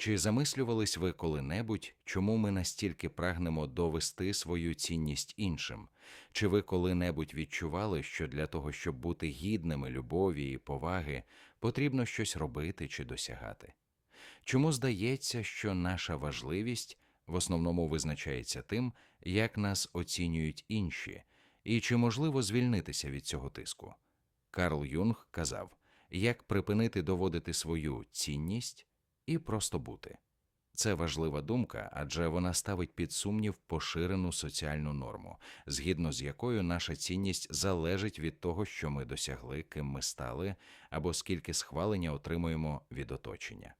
Чи замислювались ви коли-небудь, чому ми настільки прагнемо довести свою цінність іншим? Чи ви коли-небудь відчували, що для того, щоб бути гідними любові і поваги, потрібно щось робити чи досягати? Чому здається, що наша важливість в основному визначається тим, як нас оцінюють інші, і чи можливо звільнитися від цього тиску? Карл Юнг казав, як припинити доводити свою цінність і просто бути. Це важлива думка, адже вона ставить під сумнів поширену соціальну норму, згідно з якою наша цінність залежить від того, що ми досягли, ким ми стали, або скільки схвалення отримуємо від оточення.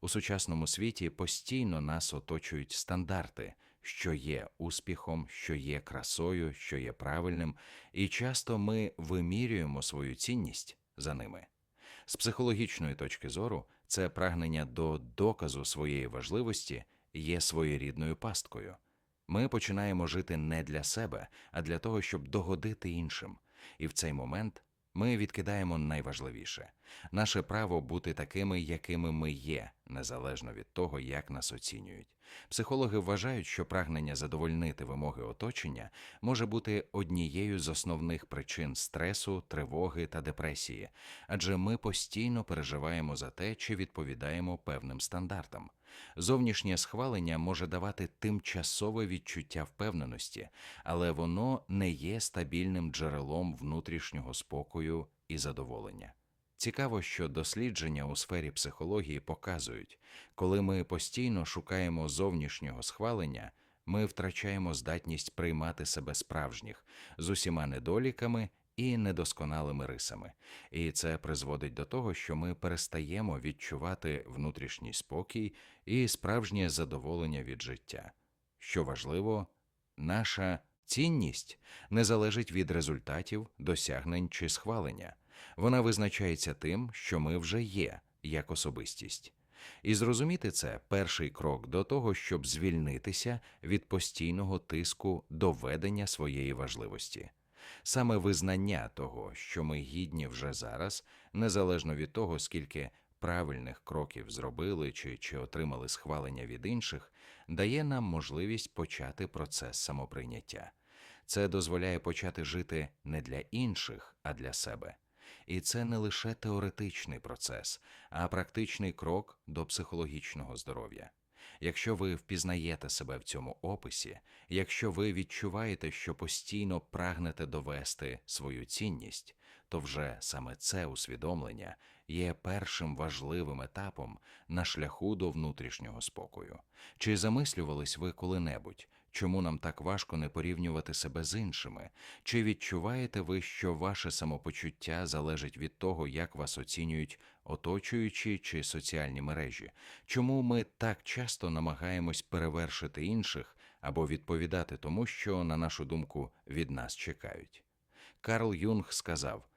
У сучасному світі постійно нас оточують стандарти, що є успіхом, що є красою, що є правильним, і часто ми вимірюємо свою цінність за ними. З психологічної точки зору, це прагнення до доказу своєї важливості є своєрідною пасткою. Ми починаємо жити не для себе, а для того, щоб догодити іншим. І в цей момент ми відкидаємо найважливіше наше право бути такими, якими ми є, незалежно від того, як нас оцінюють. Психологи вважають, що прагнення задовольнити вимоги оточення може бути однією з основних причин стресу, тривоги та депресії, адже ми постійно переживаємо за те, чи відповідаємо певним стандартам. Зовнішнє схвалення може давати тимчасове відчуття впевненості, але воно не є стабільним джерелом внутрішнього спокою і задоволення. Цікаво, що дослідження у сфері психології показують, коли ми постійно шукаємо зовнішнього схвалення, ми втрачаємо здатність приймати себе справжніх з усіма недоліками і недосконалими рисами, і це призводить до того, що ми перестаємо відчувати внутрішній спокій і справжнє задоволення від життя. Що важливо, наша цінність не залежить від результатів, досягнень чи схвалення. Вона визначається тим, що ми вже є як особистість. І зрозуміти це перший крок до того, щоб звільнитися від постійного тиску доведення своєї важливості. Саме визнання того, що ми гідні вже зараз, незалежно від того, скільки правильних кроків зробили чи, чи отримали схвалення від інших, дає нам можливість почати процес самоприйняття. Це дозволяє почати жити не для інших, а для себе. І це не лише теоретичний процес, а практичний крок до психологічного здоров'я. Якщо ви впізнаєте себе в цьому описі, якщо ви відчуваєте, що постійно прагнете довести свою цінність, то вже саме це усвідомлення є першим важливим етапом на шляху до внутрішнього спокою. Чи замислювались ви коли-небудь, чому нам так важко не порівнювати себе з іншими? Чи відчуваєте ви, що ваше самопочуття залежить від того, як вас оцінюють оточуючі чи соціальні мережі? Чому ми так часто намагаємось перевершити інших або відповідати тому, що, на нашу думку, від нас чекають? Карл Юнг сказав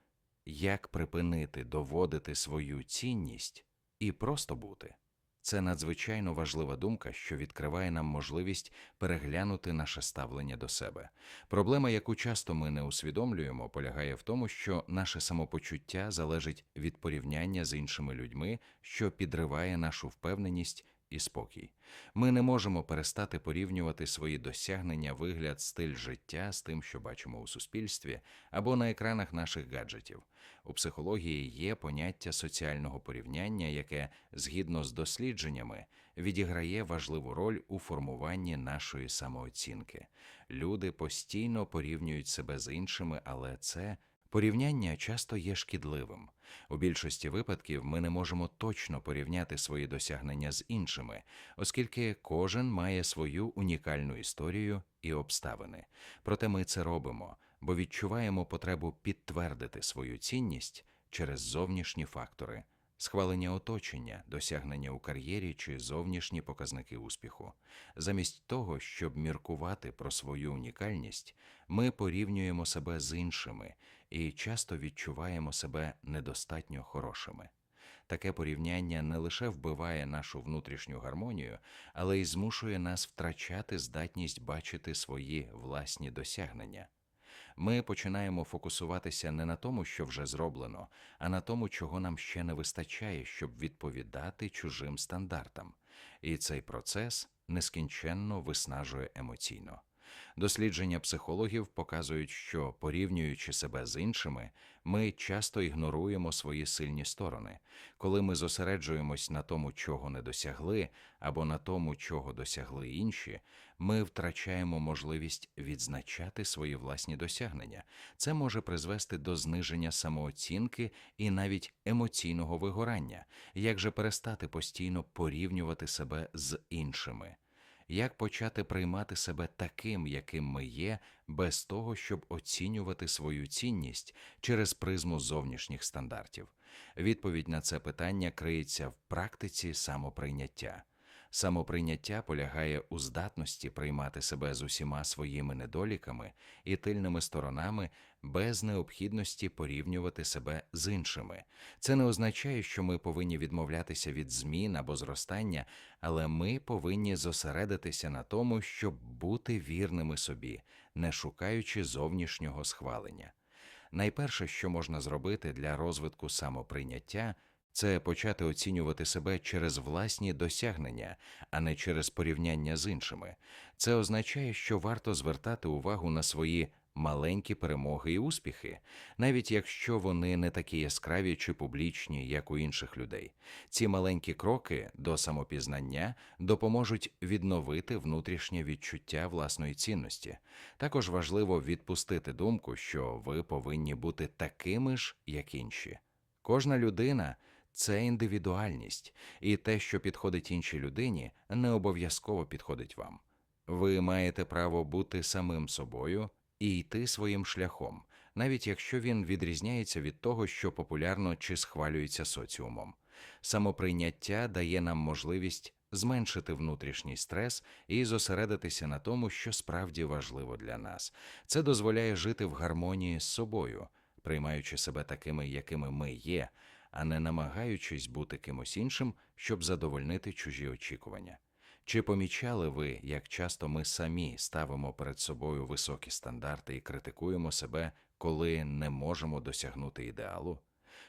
як припинити доводити свою цінність і просто бути. Це надзвичайно важлива думка, що відкриває нам можливість переглянути наше ставлення до себе. Проблема, яку часто ми не усвідомлюємо, полягає в тому, що наше самопочуття залежить від порівняння з іншими людьми, що підриває нашу впевненість і спокій. Ми не можемо перестати порівнювати свої досягнення, вигляд, стиль життя з тим, що бачимо у суспільстві або на екранах наших гаджетів. У психології є поняття соціального порівняння, яке, згідно з дослідженнями, відіграє важливу роль у формуванні нашої самооцінки. Люди постійно порівнюють себе з іншими, але це порівняння часто є шкідливим. У більшості випадків ми не можемо точно порівняти свої досягнення з іншими, оскільки кожен має свою унікальну історію і обставини. Проте ми це робимо, бо відчуваємо потребу підтвердити свою цінність через зовнішні фактори. Схвалення оточення, досягнення у кар'єрі чи зовнішні показники успіху. Замість того, щоб міркувати про свою унікальність, ми порівнюємо себе з іншими і часто відчуваємо себе недостатньо хорошими. Таке порівняння не лише вбиває нашу внутрішню гармонію, але й змушує нас втрачати здатність бачити свої власні досягнення. Ми починаємо фокусуватися не на тому, що вже зроблено, а на тому, чого нам ще не вистачає, щоб відповідати чужим стандартам. І цей процес нескінченно виснажує емоційно. Дослідження психологів показують, що порівнюючи себе з іншими, ми часто ігноруємо свої сильні сторони. Коли ми зосереджуємось на тому, чого не досягли, або на тому, чого досягли інші, ми втрачаємо можливість відзначати свої власні досягнення. Це може призвести до зниження самооцінки і навіть емоційного вигорання. Як же перестати постійно порівнювати себе з іншими? Як почати приймати себе таким, яким ми є, без того, щоб оцінювати свою цінність через призму зовнішніх стандартів? Відповідь на це питання криється в практиці самоприйняття. Самоприйняття полягає у здатності приймати себе з усіма своїми недоліками і тильними сторонами без необхідності порівнювати себе з іншими. Це не означає, що ми повинні відмовлятися від змін або зростання, але ми повинні зосередитися на тому, щоб бути вірними собі, не шукаючи зовнішнього схвалення. Найперше, що можна зробити для розвитку самоприйняття, це почати оцінювати себе через власні досягнення, а не через порівняння з іншими. Це означає, що варто звертати увагу на свої маленькі перемоги і успіхи, навіть якщо вони не такі яскраві чи публічні, як у інших людей. Ці маленькі кроки до самопізнання допоможуть відновити внутрішнє відчуття власної цінності. Також важливо відпустити думку, що ви повинні бути такими ж, як інші. Кожна людина це індивідуальність, і те, що підходить іншій людині, не обов'язково підходить вам. Ви маєте право бути самим собою і йти своїм шляхом, навіть якщо він відрізняється від того, що популярно чи схвалюється соціумом. Самоприйняття дає нам можливість зменшити внутрішній стрес і зосередитися на тому, що справді важливо для нас. Це дозволяє жити в гармонії з собою, приймаючи себе такими, якими ми є а не намагаючись бути кимось іншим, щоб задовольнити чужі очікування. Чи помічали ви, як часто ми самі ставимо перед собою високі стандарти і критикуємо себе, коли не можемо досягнути ідеалу?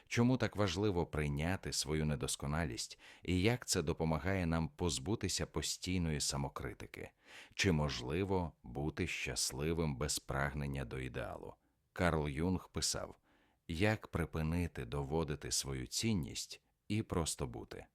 Чому так важливо прийняти свою недосконалість і як це допомагає нам позбутися постійної самокритики? Чи можливо бути щасливим без прагнення до ідеалу? Карл Юнг писав як припинити доводити свою цінність і просто бути.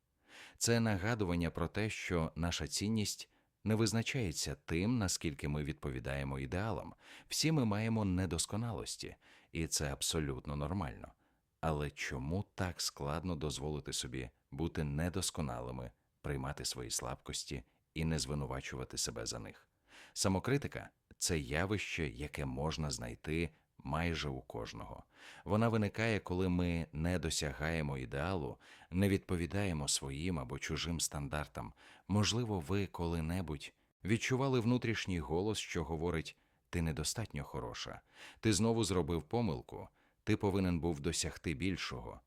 Це нагадування про те, що наша цінність не визначається тим, наскільки ми відповідаємо ідеалам. Всі ми маємо недосконалості, і це абсолютно нормально. Але чому так складно дозволити собі бути недосконалими, приймати свої слабкості і не звинувачувати себе за них? Самокритика це явище, яке можна знайти майже у кожного. Вона виникає, коли ми не досягаємо ідеалу, не відповідаємо своїм або чужим стандартам. Можливо, ви коли-небудь відчували внутрішній голос, що говорить: ти недостатньо хороша, ти знову зробив помилку, ти повинен був досягти більшого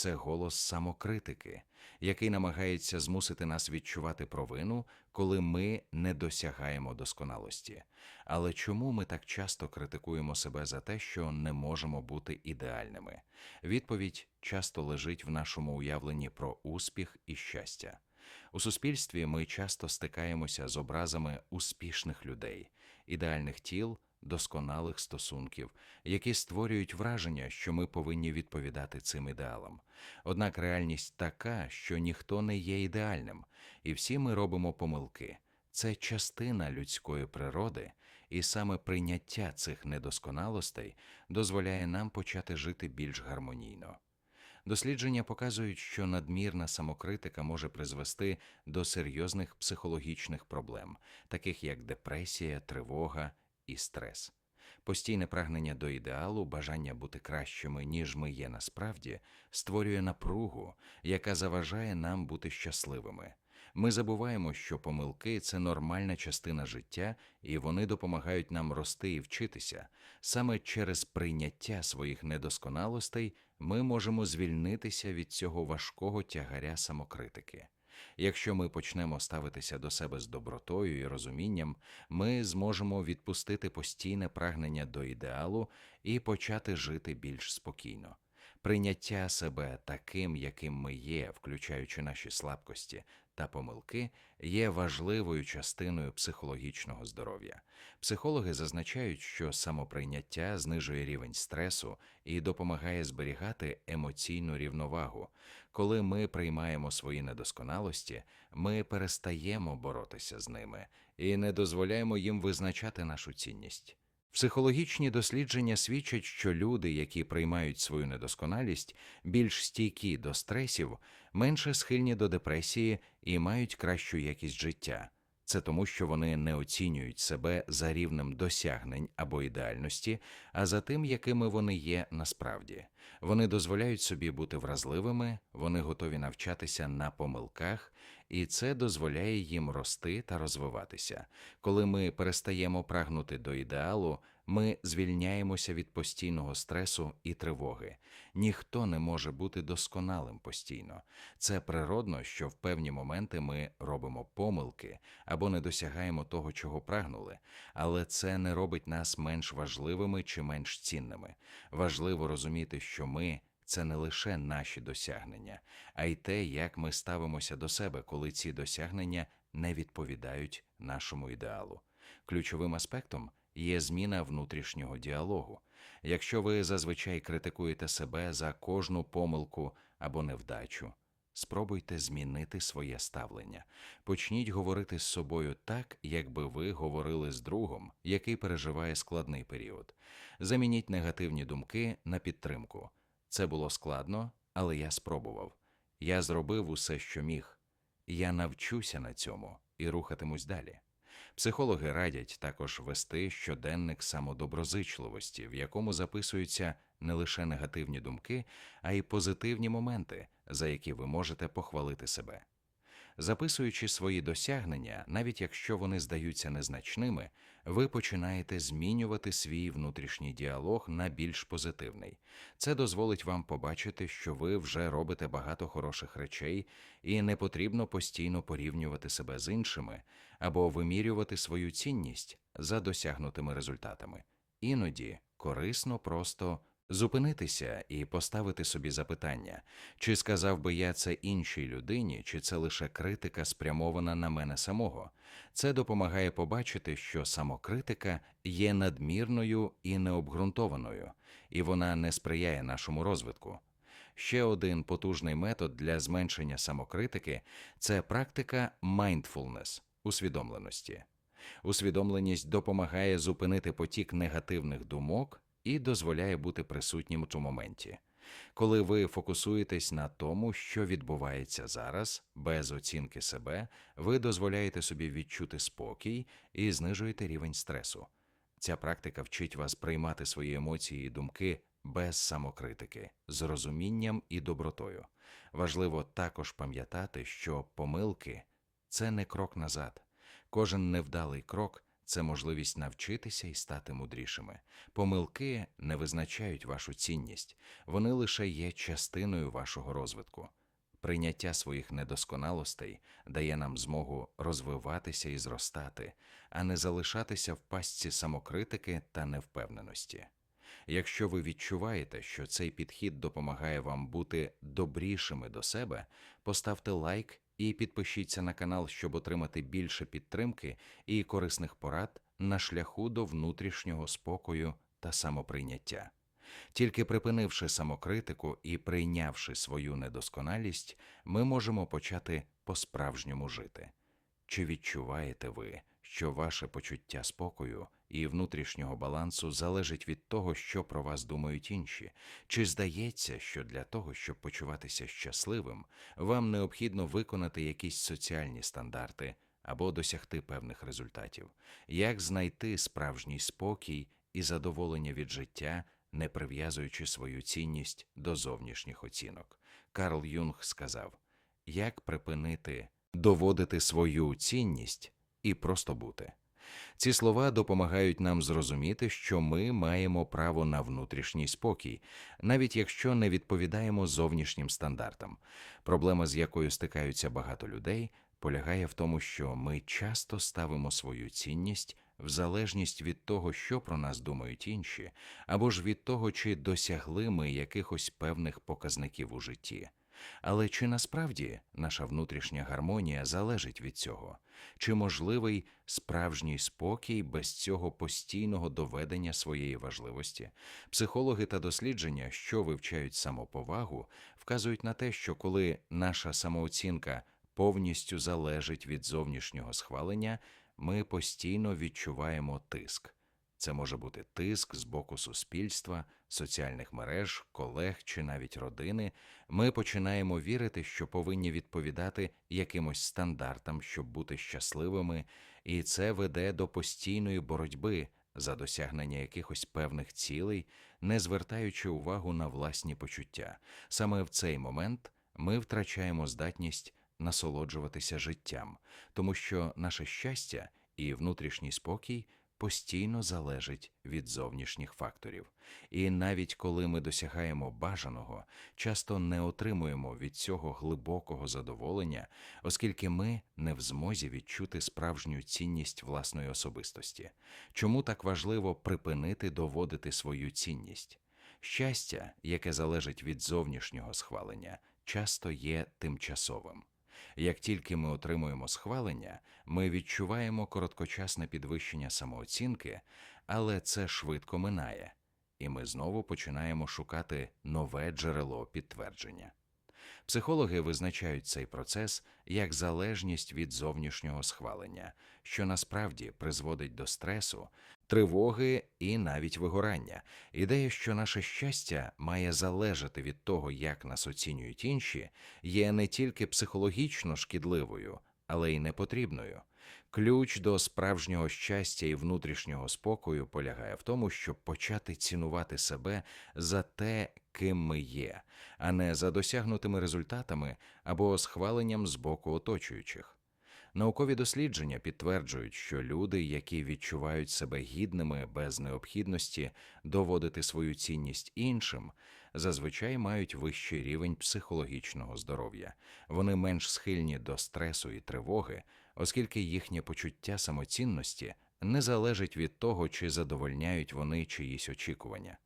це голос самокритики, який намагається змусити нас відчувати провину, коли ми не досягаємо досконалості. Але чому ми так часто критикуємо себе за те, що не можемо бути ідеальними? Відповідь часто лежить в нашому уявленні про успіх і щастя. У суспільстві ми часто стикаємося з образами успішних людей, ідеальних тіл досконалих стосунків, які створюють враження, що ми повинні відповідати цим ідеалам. Однак реальність така, що ніхто не є ідеальним, і всі ми робимо помилки. Це частина людської природи, і саме прийняття цих недосконалостей дозволяє нам почати жити більш гармонійно. Дослідження показують, що надмірна самокритика може призвести до серйозних психологічних проблем, таких як депресія, тривога і стрес. Постійне прагнення до ідеалу, бажання бути кращими, ніж ми є насправді, створює напругу, яка заважає нам бути щасливими. Ми забуваємо, що помилки це нормальна частина життя, і вони допомагають нам рости і вчитися. Саме через прийняття своїх недосконалостей ми можемо звільнитися від цього важкого тягаря самокритики. Якщо ми почнемо ставитися до себе з добротою і розумінням, ми зможемо відпустити постійне прагнення до ідеалу і почати жити більш спокійно. Прийняття себе таким, яким ми є, включаючи наші слабкості та помилки, є важливою частиною психологічного здоров'я. Психологи зазначають, що самоприйняття знижує рівень стресу і допомагає зберігати емоційну рівновагу. Коли ми приймаємо свої недосконалості, ми перестаємо боротися з ними і не дозволяємо їм визначати нашу цінність. Психологічні дослідження свідчать, що люди, які приймають свою недосконалість, більш стійкі до стресів, менше схильні до депресії і мають кращу якість життя. Це тому, що вони не оцінюють себе за рівнем досягнень або ідеальності, а за тим, якими вони є насправді. Вони дозволяють собі бути вразливими, вони готові навчатися на помилках, і це дозволяє їм рости та розвиватися. Коли ми перестаємо прагнути до ідеалу, ми звільняємося від постійного стресу і тривоги. Ніхто не може бути досконалим постійно. Це природно, що в певні моменти ми робимо помилки або не досягаємо того, чого прагнули, але це не робить нас менш важливими чи менш цінними. Важливо розуміти, що ми це не лише наші досягнення, а й те, як ми ставимося до себе, коли ці досягнення не відповідають нашому ідеалу. Ключовим аспектом є зміна внутрішнього діалогу. Якщо ви зазвичай критикуєте себе за кожну помилку або невдачу, спробуйте змінити своє ставлення. Почніть говорити з собою так, якби ви говорили з другом, який переживає складний період. Замініть негативні думки на підтримку. Це було складно, але я спробував. Я зробив усе, що міг. Я навчуся на цьому і рухатимусь далі. Психологи радять також вести щоденник самодоброзичливості, в якому записуються не лише негативні думки, а й позитивні моменти, за які ви можете похвалити себе. Записуючи свої досягнення, навіть якщо вони здаються незначними, ви починаєте змінювати свій внутрішній діалог на більш позитивний. Це дозволить вам побачити, що ви вже робите багато хороших речей, і не потрібно постійно порівнювати себе з іншими або вимірювати свою цінність за досягнутими результатами. Іноді корисно просто зупинитися і поставити собі запитання, чи сказав би я це іншій людині, чи це лише критика спрямована на мене самого. Це допомагає побачити, що самокритика є надмірною і необґрунтованою, і вона не сприяє нашому розвитку. Ще один потужний метод для зменшення самокритики це практика mindfulness – усвідомленості. Усвідомленість допомагає зупинити потік негативних думок і дозволяє бути присутнім у моменті. Коли ви фокусуєтесь на тому, що відбувається зараз, без оцінки себе, ви дозволяєте собі відчути спокій і знижуєте рівень стресу. Ця практика вчить вас приймати свої емоції і думки без самокритики, з розумінням і добротою. Важливо також пам'ятати, що помилки це не крок назад. Кожен невдалий крок це можливість навчитися і стати мудрішими. Помилки не визначають вашу цінність, вони лише є частиною вашого розвитку. Прийняття своїх недосконалостей дає нам змогу розвиватися і зростати, а не залишатися в пастці самокритики та невпевненості. Якщо ви відчуваєте, що цей підхід допомагає вам бути добрішими до себе, поставте лайк і підпишіться на канал, щоб отримати більше підтримки і корисних порад на шляху до внутрішнього спокою та самоприйняття. Тільки припинивши самокритику і прийнявши свою недосконалість, ми можемо почати по-справжньому жити. Чи відчуваєте ви, що ваше почуття спокою і внутрішнього балансу залежить від того, що про вас думають інші? Чи здається, що для того, щоб почуватися щасливим, вам необхідно виконати якісь соціальні стандарти або досягти певних результатів? Як знайти справжній спокій і задоволення від життя, не прив'язуючи свою цінність до зовнішніх оцінок? Карл Юнг сказав: як припинити доводити свою цінність і просто бути. Ці слова допомагають нам зрозуміти, що ми маємо право на внутрішній спокій, навіть якщо не відповідаємо зовнішнім стандартам. Проблема, з якою стикаються багато людей, полягає в тому, що ми часто ставимо свою цінність в залежність від того, що про нас думають інші, або ж від того, чи досягли ми якихось певних показників у житті. Але чи насправді наша внутрішня гармонія залежить від цього? Чи можливий справжній спокій без цього постійного доведення своєї важливості? Психологи та дослідження, що вивчають самоповагу, вказують на те, що коли наша самооцінка повністю залежить від зовнішнього схвалення, ми постійно відчуваємо тиск. Це може бути тиск з боку суспільства, соціальних мереж, колег чи навіть родини. Ми починаємо вірити, що повинні відповідати якимось стандартам, щоб бути щасливими, і це веде до постійної боротьби за досягнення якихось певних цілей, не звертаючи увагу на власні почуття. Саме в цей момент ми втрачаємо здатність насолоджуватися життям, тому що наше щастя і внутрішній спокій постійно залежить від зовнішніх факторів. І навіть коли ми досягаємо бажаного, часто не отримуємо від цього глибокого задоволення, оскільки ми не в змозі відчути справжню цінність власної особистості. Чому так важливо припинити доводити свою цінність? Щастя, яке залежить від зовнішнього схвалення, часто є тимчасовим. Як тільки ми отримуємо схвалення, ми відчуваємо короткочасне підвищення самооцінки, але це швидко минає, і ми знову починаємо шукати нове джерело підтвердження. Психологи визначають цей процес як залежність від зовнішнього схвалення, що насправді призводить до стресу, тривоги і навіть вигорання. Ідея, що наше щастя має залежати від того, як нас оцінюють інші, є не тільки психологічно шкідливою, але й непотрібною. Ключ до справжнього щастя і внутрішнього спокою полягає в тому, щоб почати цінувати себе за те, ким ми є, а не за досягнутими результатами або схваленням з боку оточуючих. Наукові дослідження підтверджують, що люди, які відчувають себе гідними без необхідності доводити свою цінність іншим, зазвичай мають вищий рівень психологічного здоров'я, вони менш схильні до стресу і тривоги, оскільки їхнє почуття самоцінності не залежить від того, чи задовольняють вони чиїсь очікування.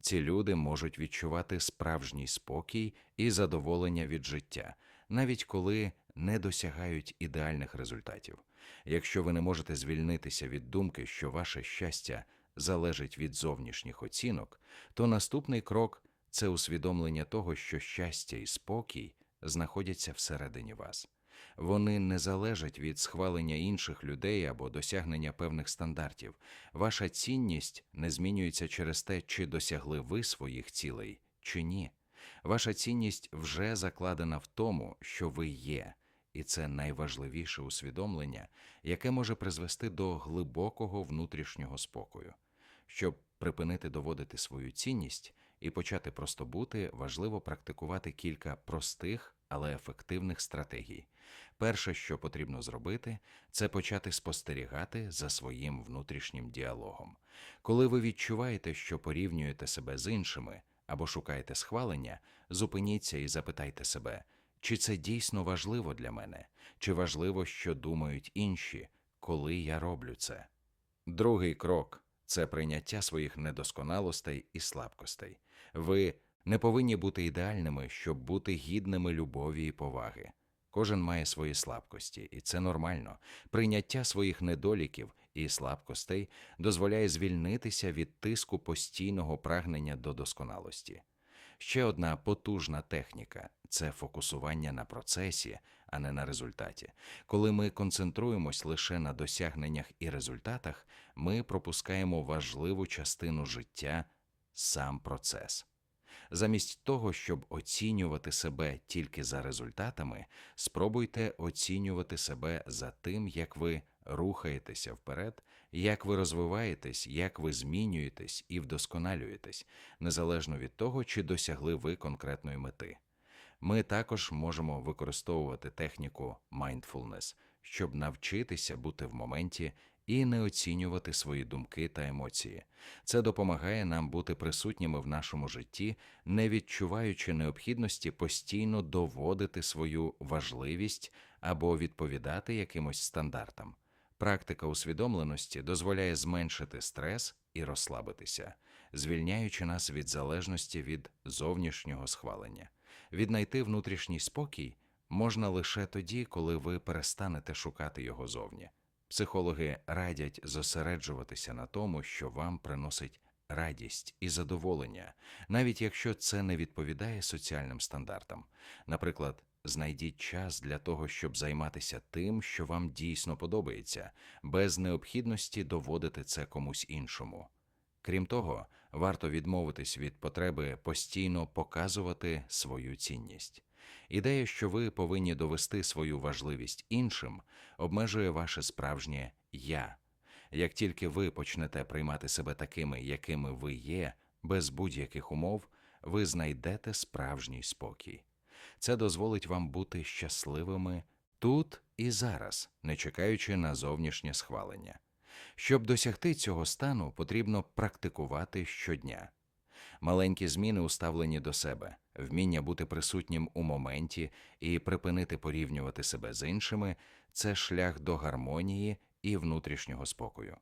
Ці люди можуть відчувати справжній спокій і задоволення від життя, навіть коли не досягають ідеальних результатів. Якщо ви не можете звільнитися від думки, що ваше щастя залежить від зовнішніх оцінок, то наступний крок це усвідомлення того, що щастя і спокій знаходяться всередині вас. Вони не залежать від схвалення інших людей або досягнення певних стандартів. Ваша цінність не змінюється через те, чи досягли ви своїх цілей, чи ні. Ваша цінність вже закладена в тому, що ви є, і це найважливіше усвідомлення, яке може призвести до глибокого внутрішнього спокою. Щоб припинити доводити свою цінність і почати просто бути, важливо практикувати кілька простих, але ефективних стратегій. Перше, що потрібно зробити, це почати спостерігати за своїм внутрішнім діалогом. Коли ви відчуваєте, що порівнюєте себе з іншими або шукаєте схвалення, зупиніться і запитайте себе, чи це дійсно важливо для мене, чи важливо, що думають інші, коли я роблю це. Другий крок це прийняття своїх недосконалостей і слабкостей. Ви не повинні бути ідеальними, щоб бути гідними любові і поваги. Кожен має свої слабкості, і це нормально. Прийняття своїх недоліків і слабкостей дозволяє звільнитися від тиску постійного прагнення до досконалості. Ще одна потужна техніка це фокусування на процесі, а не на результаті. Коли ми концентруємось лише на досягненнях і результатах, ми пропускаємо важливу частину життя сам процес. Замість того, щоб оцінювати себе тільки за результатами, спробуйте оцінювати себе за тим, як ви рухаєтеся вперед, як ви розвиваєтесь, як ви змінюєтесь і вдосконалюєтесь, незалежно від того, чи досягли ви конкретної мети. Ми також можемо використовувати техніку mindfulness, щоб навчитися бути в моменті і не оцінювати свої думки та емоції. Це допомагає нам бути присутніми в нашому житті, не відчуваючи необхідності постійно доводити свою важливість або відповідати якимось стандартам. Практика усвідомленості дозволяє зменшити стрес і розслабитися, звільняючи нас від залежності від зовнішнього схвалення. Віднайти внутрішній спокій можна лише тоді, коли ви перестанете шукати його зовні. Психологи радять зосереджуватися на тому, що вам приносить радість і задоволення, навіть якщо це не відповідає соціальним стандартам. Наприклад, знайдіть час для того, щоб займатися тим, що вам дійсно подобається, без необхідності доводити це комусь іншому. Крім того, варто відмовитись від потреби постійно показувати свою цінність. Ідея, що ви повинні довести свою важливість іншим, обмежує ваше справжнє я. Як тільки ви почнете приймати себе такими, якими ви є, без будь-яких умов, ви знайдете справжній спокій. Це дозволить вам бути щасливими тут і зараз, не чекаючи на зовнішнє схвалення. Щоб досягти цього стану, потрібно практикувати щодня. Маленькі зміни у ставленні до себе, вміння бути присутнім у моменті і припинити порівнювати себе з іншими це шлях до гармонії і внутрішнього спокою.